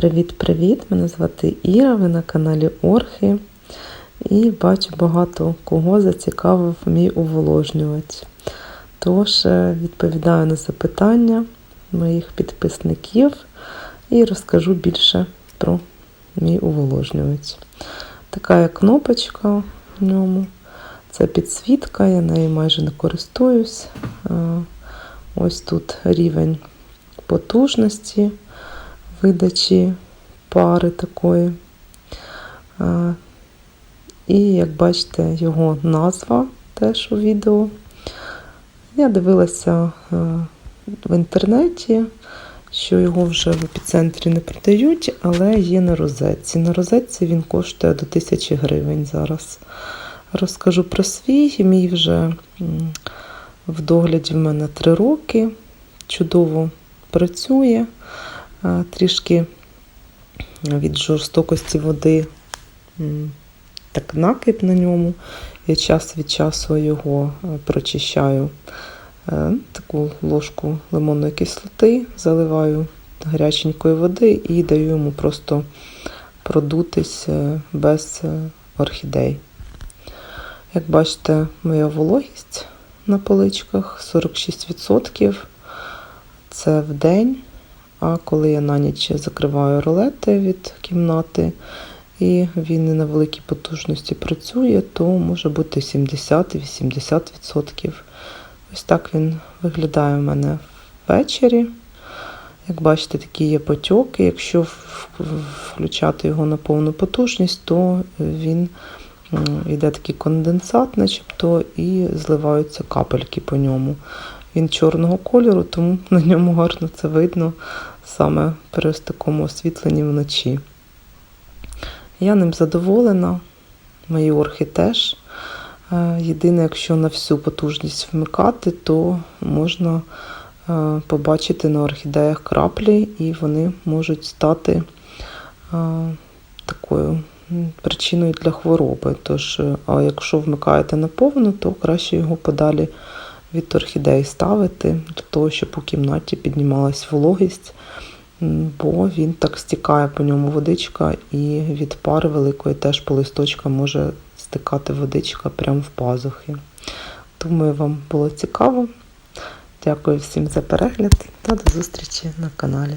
Привіт-привіт! Мене звати Іра, ви на каналі Орхи. І бачу, багато кого зацікавив мій уволожнювач. Тож, е, відповідаю на запитання моїх підписників і розкажу більше про мій уволожнювач. Така є кнопочка в ньому. Це підсвітка, я нею майже не користуюсь. Е, Ось тут рівень потужності видачі пари такої. І, як бачите, його назва теж у відео. Я дивилася в інтернеті, що його вже в епіцентрі не продають, але є на розетці. На розетці він коштує до 1000 гривень зараз. Розкажу про свій. Мій вже в догляді в мене 3 роки. Чудово працює. А, Трішки від жорстокості води так накип на ньому. Я час від часу його е, прочищаю Е, таку ложку лимонної кислоти, заливаю гаряченької води і даю йому просто продутись е, без е, орхідей. Як бачите, моя вологість на поличках 46%. Це в день. А коли я на ніч закриваю ролети від кімнати, і він не на великій потужності працює, то може бути 70-80%. Ось так він виглядає у мене ввечері. Як бачите, такі є потьоки. Якщо включати його на повну потужність, то він йде такий конденсат, начебто, і зливаються капельки по ньому. Він чорного кольору, тому на ньому гарно це видно саме при такому освітленні вночі. Я ним задоволена, мої орхи теж. Е, Єдине, якщо на всю потужність вмикати, то можна е, побачити на орхідеях краплі, і вони можуть стати е, такою причиною для хвороби. Тож, а якщо вмикаєте на повну, то краще його подалі від орхідей ставити, для того, щоб у кімнаті піднімалась вологість, бо він так стікає по ньому водичка, і від пари великої теж по листочкам може стикати водичка прямо в пазухи. Думаю, вам було цікаво. Дякую всім за перегляд та до зустрічі на каналі.